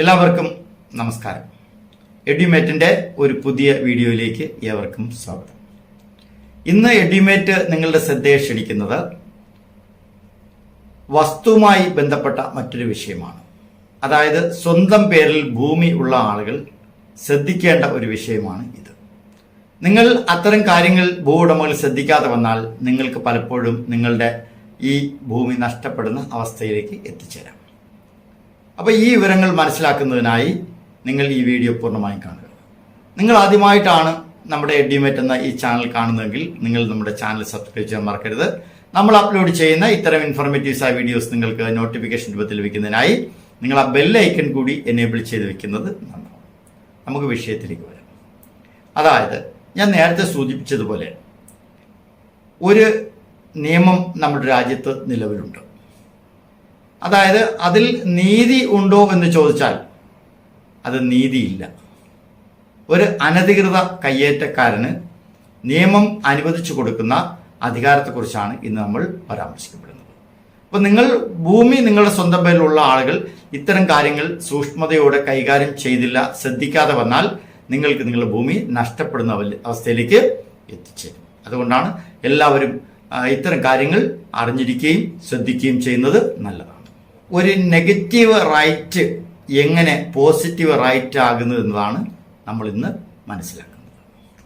എല്ലാവർക്കും നമസ്കാരം. എഡ്യുമേറ്റിന്റെ ഒരു പുതിയ വീഡിയോയിലേക്ക് ഏവർക്കും സ്വാഗതം. ഇന്ന് എഡ്യൂമേറ്റ് നിങ്ങളുടെ ശ്രദ്ധയെ ക്ഷണിക്കുന്നത് വസ്തുവുമായി ബന്ധപ്പെട്ട മറ്റൊരു വിഷയമാണ്. അതായത് സ്വന്തം പേരിൽ ഭൂമി ഉള്ള ആളുകൾ ശ്രദ്ധിക്കേണ്ട ഒരു വിഷയമാണ് ഇത്. നിങ്ങൾ അത്തരം കാര്യങ്ങൾ ഭൂ ഉടമകൾ ശ്രദ്ധിക്കാതെ വന്നാൽ നിങ്ങൾക്ക് പലപ്പോഴും നിങ്ങളുടെ ഈ ഭൂമി നഷ്ടപ്പെടുന്ന അവസ്ഥയിലേക്ക് എത്തിച്ചേരാം. അപ്പോൾ ഈ വിവരങ്ങൾ മനസ്സിലാക്കുന്നതിനായി നിങ്ങൾ ഈ വീഡിയോ പൂർണമായും കാണുക. നിങ്ങൾ ആദ്യമായിട്ടാണ് നമ്മുടെ എഡ്യൂമേറ്റ് എന്ന ഈ ചാനൽ കാണുന്നതെങ്കിൽ നിങ്ങൾ നമ്മുടെ ചാനൽ സബ്സ്ക്രൈബ് ചെയ്യാൻ മറക്കരുത്. നമ്മൾ അപ്ലോഡ് ചെയ്യുന്ന ഇത്തരം ഇൻഫോർമേറ്റീവ്സ് ആയ വീഡിയോസ് നിങ്ങൾക്ക് നോട്ടിഫിക്കേഷൻ രൂപത്തിൽ ലഭിക്കുന്നതിനായി നിങ്ങൾ ആ ബെൽ ഐക്കൺ കൂടി എനേബിൾ ചെയ്ത് വെക്കുന്നത് നന്നാവും നമുക്ക് വിഷയത്തിലേക്ക് വരാം. അതായത് ഞാൻ നേരത്തെ സൂചിപ്പിച്ചതുപോലെ ഒരു നിയമം നമ്മുടെ രാജ്യത്ത് നിലവിലുണ്ട്. അതായത് അതിൽ നീതി ഉണ്ടോ എന്ന് ചോദിച്ചാൽ അത് നീതിയില്ല. ഒരു അനധികൃത കയ്യേറ്റക്കാരന് നിയമം അനുവദിച്ചു കൊടുക്കുന്ന അധികാരത്തെക്കുറിച്ചാണ് ഇന്ന് നമ്മൾ പരാമർശിക്കപ്പെടുന്നത്. അപ്പോൾ നിങ്ങൾ ഭൂമി നിങ്ങളുടെ സ്വന്തം പേരിലുള്ള ആളുകൾ ഇത്തരം കാര്യങ്ങൾ സൂക്ഷ്മതയോടെ കൈകാര്യം ചെയ്തില്ല ശ്രദ്ധിക്കാതെ വന്നാൽ നിങ്ങൾക്ക് നിങ്ങളുടെ ഭൂമി നഷ്ടപ്പെടുന്ന അവസ്ഥയിലേക്ക് എത്തിച്ചേരും. അതുകൊണ്ടാണ് എല്ലാവരും ഇത്തരം കാര്യങ്ങൾ അറിഞ്ഞിരിക്കുകയും ശ്രദ്ധിക്കുകയും ചെയ്യുന്നത് നല്ലതാണ്. ഒരു നെഗറ്റീവ് റൈറ്റ് എങ്ങനെ പോസിറ്റീവ് റൈറ്റ് ആകുന്നത് എന്നതാണ് നമ്മൾ ഇന്ന് മനസ്സിലാക്കുന്നത്.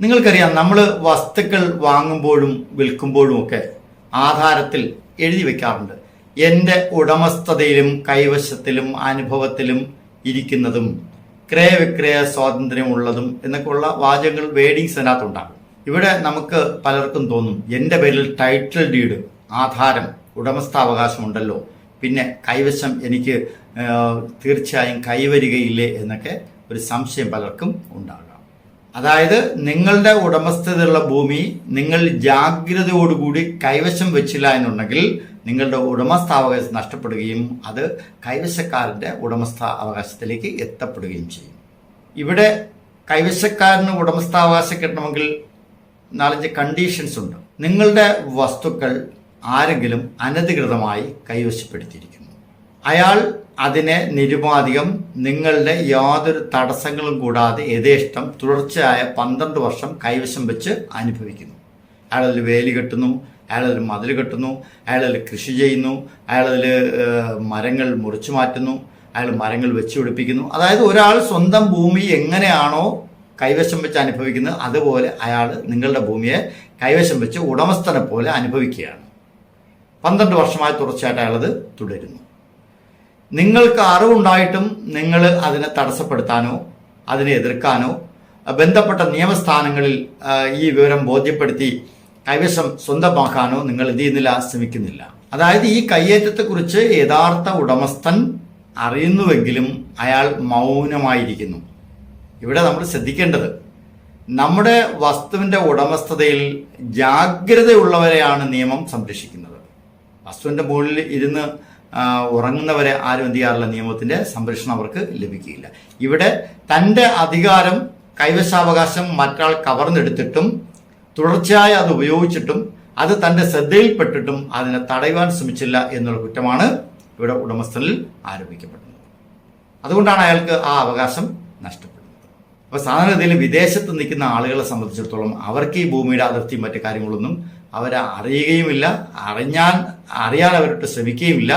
നിങ്ങൾക്കറിയാം നമ്മൾ വസ്തുക്കൾ വാങ്ങുമ്പോഴും വിൽക്കുമ്പോഴും ഒക്കെ ആധാരത്തിൽ എഴുതി വെക്കാറുണ്ട്. എന്റെ ഉടമസ്ഥതയിലും കൈവശത്തിലും അനുഭവത്തിലും ഇരിക്കുന്നതും ക്രയവിക്രയ സ്വാതന്ത്ര്യമുള്ളതും എന്നൊക്കെയുള്ള വാചകങ്ങൾ വേഡിങ്സ് അതിനകത്തുണ്ടാകും ഇവിടെ നമുക്ക് പലർക്കും തോന്നും എന്റെ പേരിൽ ടൈറ്റിൽ ഡീഡ് ആധാരം ഉടമസ്ഥാവകാശമുണ്ടല്ലോ. പിന്നെ കൈവശം എനിക്ക് തീർച്ചയായും കൈവരികയില്ലേ എന്നൊക്കെ ഒരു സംശയം പലർക്കും ഉണ്ടാകാം. അതായത് നിങ്ങളുടെ ഉടമസ്ഥതയുള്ള ഭൂമി നിങ്ങൾ ജാഗ്രതയോടുകൂടി കൈവശം വെച്ചില്ല എന്നുണ്ടെങ്കിൽ നിങ്ങളുടെ ഉടമസ്ഥാവകാശം നഷ്ടപ്പെടുകയും അത് കൈവശക്കാരന്റെ ഉടമസ്ഥ അവകാശത്തിലേക്ക് എത്തപ്പെടുകയും ചെയ്യും. ഇവിടെ കൈവശക്കാരന് ഉടമസ്ഥാവകാശം കിട്ടണമെങ്കിൽ നാലഞ്ച് കണ്ടീഷൻസ് ഉണ്ട്. നിങ്ങളുടെ വസ്തുക്കൾ ആരെങ്കിലും അനധികൃതമായി കൈവശപ്പെടുത്തിയിരിക്കുന്നു. അയാൾ അതിനെ നിരുപാധികം നിങ്ങളുടെ യാതൊരു തടസ്സങ്ങളും കൂടാതെ യഥേഷ്ടം തുടർച്ചയായ പന്ത്രണ്ട് വർഷം കൈവശം വെച്ച് അനുഭവിക്കുന്നു. അയാളതിൽ വേലി കെട്ടുന്നു അയാളതിൽ മതിൽ കെട്ടുന്നു അയാളതിൽ കൃഷി ചെയ്യുന്നു അയാളതിൽ മരങ്ങൾ മുറിച്ചു മാറ്റുന്നു അയാൾ മരങ്ങൾ വെച്ച് പിടിപ്പിക്കുന്നു. അതായത് ഒരാൾ സ്വന്തം ഭൂമി എങ്ങനെയാണോ കൈവശം വെച്ച് അനുഭവിക്കുന്നത് അതുപോലെ അയാൾ നിങ്ങളുടെ ഭൂമിയെ കൈവശം വെച്ച് ഉടമസ്ഥനെ പോലെ അനുഭവിക്കുകയാണ്. പന്ത്രണ്ട് വർഷമായി തുടർച്ചയായിട്ട് അയാളത് തുടരുന്നു. നിങ്ങൾക്ക് അറിവുണ്ടായിട്ടും നിങ്ങൾ അതിനെ തടസ്സപ്പെടുത്താനോ അതിനെ എതിർക്കാനോ ബന്ധപ്പെട്ട നിയമസ്ഥാനങ്ങളിൽ ഈ വിവരം ബോധ്യപ്പെടുത്തി കൈവശം സ്വന്തമാക്കാനോ നിങ്ങൾ എന്ത് ചെയ്യുന്നില്ല ശ്രമിക്കുന്നില്ല. അതായത് ഈ കയ്യേറ്റത്തെക്കുറിച്ച് യഥാർത്ഥ ഉടമസ്ഥൻ അറിയുന്നുവെങ്കിലും അയാൾ മൗനമായിരിക്കുന്നു. ഇവിടെ നമ്മൾ ശ്രദ്ധിക്കേണ്ടത് നമ്മുടെ വസ്തുവിന്റെ ഉടമസ്ഥതയിൽ ജാഗ്രതയുള്ളവരെയാണ് നിയമം സംരക്ഷിക്കുന്നത്. വസ്തുവിന്റെ മുകളിൽ ഇരുന്ന് ഉറങ്ങുന്നവരെ ആരും എന്ത് ചെയ്യാറില്ല. നിയമത്തിന്റെ സംരക്ഷണം അവർക്ക് ലഭിക്കുകയില്ല. ഇവിടെ തന്റെ അധികാരം കൈവശാവകാശം മറ്റാൾ കവർന്നെടുത്തിട്ടും തുടർച്ചയായി അത് ഉപയോഗിച്ചിട്ടും അത് തന്റെ ശ്രദ്ധയിൽപ്പെട്ടിട്ടും അതിനെ തടയുവാൻ ശ്രമിച്ചില്ല എന്നുള്ള കുറ്റമാണ് ഇവിടെ ഉടമസ്ഥനിൽ ആരോപിക്കപ്പെടുന്നത്. അതുകൊണ്ടാണ് അയാൾക്ക് ആ അവകാശം നഷ്ടപ്പെടുന്നത്. അപ്പോൾ സാധാരണഗതിയിൽ വിദേശത്ത് നിൽക്കുന്ന ആളുകളെ സംബന്ധിച്ചിടത്തോളം അവർക്ക് ഈ ഭൂമിയുടെ അതിർത്തിയും മറ്റു കാര്യങ്ങളൊന്നും അവരെ അറിയുകയുമില്ല. അറിഞ്ഞാൽ അറിയാൻ അവരോട്ട് ശ്രമിക്കുകയുമില്ല.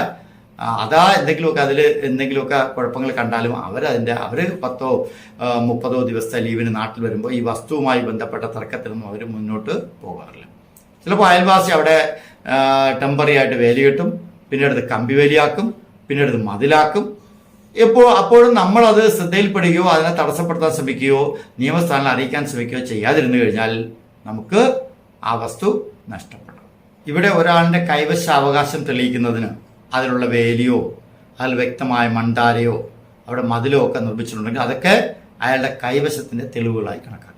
അതാ എന്തെങ്കിലുമൊക്കെ അതിൽ എന്തെങ്കിലുമൊക്കെ കുഴപ്പങ്ങൾ കണ്ടാലും അവരതിന്റെ അവർ പത്തോ മുപ്പതോ ദിവസത്തെ ലീവിന് നാട്ടിൽ വരുമ്പോൾ ഈ വസ്തുവുമായി ബന്ധപ്പെട്ട തർക്കത്തിലൊന്നും അവർ മുന്നോട്ട് പോകാറില്ല. ചിലപ്പോൾ അയൽവാസി അവിടെ ടെമ്പറി ആയിട്ട് വേലി കെട്ടും പിന്നീട് കമ്പി വേലിയാക്കും പിന്നീട് അത് മതിലാക്കും. എപ്പോൾ അപ്പോഴും നമ്മളത് ശ്രദ്ധയിൽപ്പെടുകയോ അതിനെ തടസ്സപ്പെടുത്താൻ ശ്രമിക്കുകയോ നിയമസ്ഥാനം അറിയിക്കാൻ ശ്രമിക്കുകയോ ചെയ്യാതിരുന്നു കഴിഞ്ഞാൽ നമുക്ക് ആ വസ്തു നഷ്ടപ്പെടും. ഇവിടെ ഒരാളിന്റെ കൈവശ അവകാശം തെളിയിക്കുന്നതിന് അതിലുള്ള വേലിയോ അതിൽ വ്യക്തമായ മണ്ടാരയോ അവിടെ മതിലോ ഒക്കെ നിർമ്മിച്ചിട്ടുണ്ടെങ്കിൽ അതൊക്കെ അയാളുടെ കൈവശത്തിന്റെ തെളിവുകളായി കണക്കാക്കും.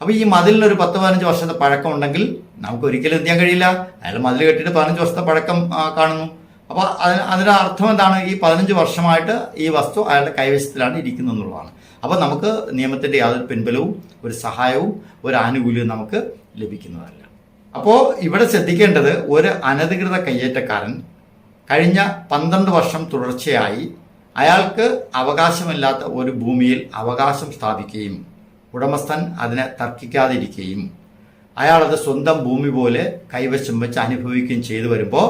അപ്പോൾ ഈ മതിലിന് ഒരു പത്ത് പതിനഞ്ച് വർഷത്തെ പഴക്കം ഉണ്ടെങ്കിൽ നമുക്ക് ഒരിക്കലും എന്ത് ചെയ്യാൻ കഴിയില്ല. അയാൾ മതിൽ കെട്ടിയിട്ട് പതിനഞ്ച് വർഷത്തെ പഴക്കം കാണുന്നു. അപ്പോൾ അതിന് അതിന്റെ അർത്ഥം എന്താണ്? ഈ പതിനഞ്ച് വർഷമായിട്ട് ഈ വസ്തു അയാളുടെ കൈവശത്തിലാണ് ഇരിക്കുന്നത് എന്നുള്ളതാണ്. അപ്പോൾ നമുക്ക് നിയമത്തിന്റെ യാതൊരു പിൻബലവും ഒരു സഹായവും ഒരു ആനുകൂല്യവും നമുക്ക് ലഭിക്കുന്നതല്ല. അപ്പോൾ ഇവിടെ ശ്രദ്ധിക്കേണ്ടത് ഒരു അനധികൃത കയ്യേറ്റക്കാരൻ കഴിഞ്ഞ പന്ത്രണ്ട് വർഷം തുടർച്ചയായി അയാൾക്ക് അവകാശമില്ലാത്ത ഒരു ഭൂമിയിൽ അവകാശം സ്ഥാപിക്കുകയും ഉടമസ്ഥൻ അതിനെ തർക്കിക്കാതിരിക്കുകയും അയാളത് സ്വന്തം ഭൂമി പോലെ കൈവശം വെച്ച് അനുഭവിക്കുകയും ചെയ്തു വരുമ്പോൾ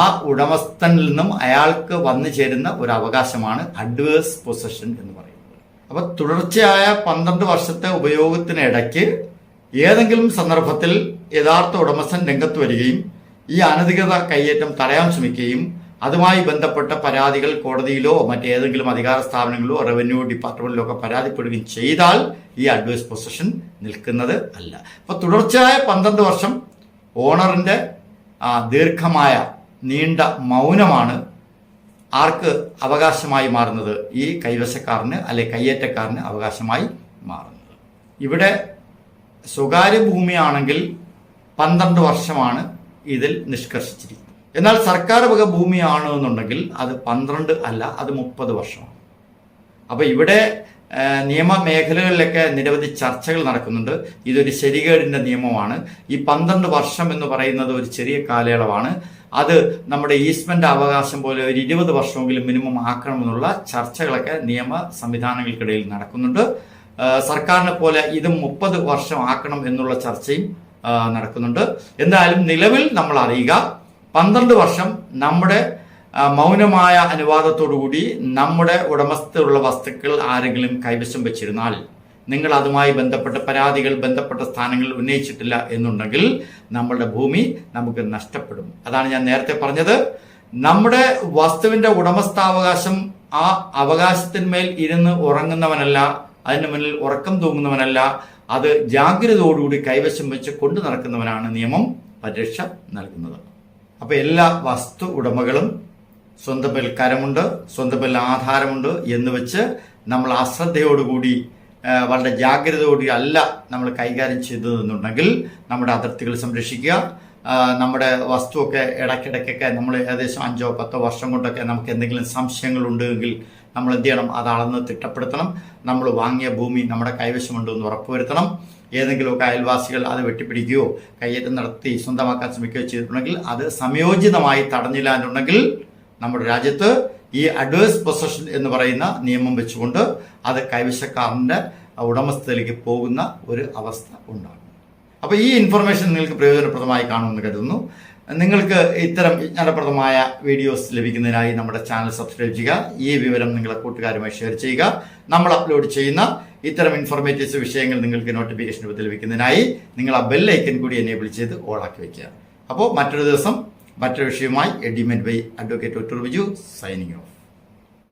ആ ഉടമസ്ഥനിൽ നിന്നും അയാൾക്ക് വന്നു ചേരുന്ന ഒരു അവകാശമാണ് അഡ്വേഴ്സ് പൊസഷൻ എന്ന് പറയുന്നത്. അപ്പോൾ തുടർച്ചയായ പന്ത്രണ്ട് വർഷത്തെ ഉപയോഗത്തിനിടയ്ക്ക് ഏതെങ്കിലും സന്ദർഭത്തിൽ യഥാർത്ഥ ഉടമസ്ഥൻ രംഗത്ത് വരികയും ഈ അനധികൃത കയ്യേറ്റം തടയാൻ ശ്രമിക്കുകയും അതുമായി ബന്ധപ്പെട്ട പരാതികൾ കോടതിയിലോ മറ്റേതെങ്കിലും അധികാര സ്ഥാപനങ്ങളിലോ റവന്യൂ ഡിപ്പാർട്ട്മെന്റിലോ ഒക്കെ പരാതിപ്പെടുകയും ചെയ്താൽ ഈ അഡ്വൈസ് പൊസിഷൻ നിൽക്കുന്നത് അല്ല. അപ്പൊ തുടർച്ചയായ പന്ത്രണ്ട് വർഷം ഓണറിന്റെ ആ, ദീർഘമായ നീണ്ട മൗനമാണ് ആർക്ക് അവകാശമായി മാറുന്നത്? ഈ കൈവശക്കാരന് അല്ലെ കയ്യേറ്റക്കാരന് അവകാശമായി മാറുന്നത്. ഇവിടെ സ്വകാര്യ ഭൂമിയാണെങ്കിൽ പന്ത്രണ്ട് വർഷമാണ് ഇതിൽ നിഷ്കർഷിച്ചിരിക്കുന്നത്. എന്നാൽ സർക്കാർ വക ഭൂമിയാണ് എന്നുണ്ടെങ്കിൽ അത് പന്ത്രണ്ട് അല്ല അത് മുപ്പത് വർഷമാണ്. അപ്പോൾ ഇവിടെ നിയമ മേഖലകളിലൊക്കെ നിരവധി ചർച്ചകൾ നടക്കുന്നുണ്ട്. ഇതൊരു ശരികേടിന്റെ നിയമമാണ്. ഈ പന്ത്രണ്ട് വർഷം എന്ന് പറയുന്നത് ഒരു ചെറിയ കാലയളവാണ്. അത് നമ്മുടെ ഈസ്മെന്റ് അവകാശം പോലെ ഒരു ഇരുപത് വർഷമെങ്കിലും മിനിമം ആക്കണമെന്നുള്ള ചർച്ചകളൊക്കെ നിയമ സംവിധാനങ്ങൾക്കിടയിൽ നടക്കുന്നുണ്ട്. സർക്കാരിനെ പോലെ ഇത് മുപ്പത് വർഷം ആക്കണം എന്നുള്ള ചർച്ചയും നടക്കുന്നുണ്ട്. എന്തായാലും നിലവിൽ നമ്മൾ അറിയുക പന്ത്രണ്ട് വർഷം നമ്മുടെ മൗനമായ അനുവാദത്തോടുകൂടി നമ്മുടെ ഉടമസ്ഥയുള്ള വസ്തുക്കൾ ആരെങ്കിലും കൈവശം വെച്ചിരുന്നാൽ നിങ്ങൾ അതുമായി ബന്ധപ്പെട്ട പരാതികൾ ബന്ധപ്പെട്ട സ്ഥാനങ്ങളിൽ ഉന്നയിച്ചിട്ടില്ല എന്നുണ്ടെങ്കിൽ നമ്മളുടെ ഭൂമി നമുക്ക് നഷ്ടപ്പെടും. അതാണ് ഞാൻ നേരത്തെ പറഞ്ഞത്. നമ്മുടെ വസ്തുവിന്റെ ഉടമസ്ഥാവകാശം ആ അവകാശത്തിന്മേൽ ഇരുന്ന് ഉറങ്ങുന്നവനല്ല അതിന് മുന്നിൽ ഉറക്കം തൂങ്ങുന്നവനല്ല അത് ജാഗ്രതയോടുകൂടി കൈവശം വെച്ച് കൊണ്ടു നടക്കുന്നവനാണ് നിയമം പരിരക്ഷ നൽകുന്നത്. അപ്പൊ എല്ലാ വസ്തു ഉടമകളും സ്വന്തം പേരിൽ കരമുണ്ട് സ്വന്തം പേരിൽ ആധാരമുണ്ട് എന്ന് വെച്ച് നമ്മൾ അശ്രദ്ധയോടുകൂടി വളരെ ജാഗ്രതയോടുകൂടി അല്ല നമ്മൾ കൈകാര്യം ചെയ്തതെന്നുണ്ടെങ്കിൽ നമ്മുടെ അതിർത്തികൾ സംരക്ഷിക്കുക നമ്മുടെ വസ്തുവൊക്കെ ഇടയ്ക്കിടയ്ക്കൊക്കെ നമ്മൾ ഏകദേശം അഞ്ചോ പത്തോ വർഷം കൊണ്ടൊക്കെ നമുക്ക് എന്തെങ്കിലും സംശയങ്ങളുണ്ടെങ്കിൽ നമ്മൾ എന്ത് ചെയ്യണം? അത് അളന്ന് തിട്ടപ്പെടുത്തണം. നമ്മൾ വാങ്ങിയ ഭൂമി നമ്മുടെ കൈവശമുണ്ടോ എന്ന് ഉറപ്പുവരുത്തണം. ഏതെങ്കിലുമൊക്കെ അയൽവാസികൾ അത് വെട്ടിപ്പിടിക്കുകയോ കയ്യേറ്റം നടത്തി സ്വന്തമാക്കാൻ ശ്രമിക്കുകയോ ചെയ്തിട്ടുണ്ടെങ്കിൽ അത് സംയോജിതമായി തടഞ്ഞില്ല എന്നുണ്ടെങ്കിൽ നമ്മുടെ രാജ്യത്ത് ഈ അഡ്വേഴ്സ് പൊസഷൻ എന്ന് പറയുന്ന നിയമം വെച്ചുകൊണ്ട് അത് കൈവശക്കാരന്റെ ഉടമസ്ഥയിലേക്ക് പോകുന്ന ഒരു അവസ്ഥ ഉണ്ടാകും. അപ്പോൾ ഈ ഇൻഫർമേഷൻ നിങ്ങൾക്ക് പ്രയോജനപ്രദമായി കാണുമെന്ന് കരുതുന്നു. നിങ്ങൾക്ക് ഇത്തരം വിജ്ഞാനപ്രദമായ വീഡിയോസ് ലഭിക്കുന്നതിനായി നമ്മുടെ ചാനൽ സബ്സ്ക്രൈബ് ചെയ്യുക. ഈ വിവരം നിങ്ങളുടെ കൂട്ടുകാരുമായി ഷെയർ ചെയ്യുക. നമ്മൾ അപ്ലോഡ് ചെയ്യുന്ന ഇത്തരം ഇൻഫോർമേറ്റീവ്സ് വിഷയങ്ങൾ നിങ്ങൾക്ക് നോട്ടിഫിക്കേഷൻ രൂപത്തിൽ ലഭിക്കുന്നതിനായി നിങ്ങൾ ആ ബെൽ ഐക്കൻ കൂടി എനേബിൾ ചെയ്ത് ഓളാക്കി വയ്ക്കുക. അപ്പോൾ മറ്റൊരു ദിവസം മറ്റൊരു വിഷയവുമായി എഡിമെന്റ് by advocate doctor Biju signing off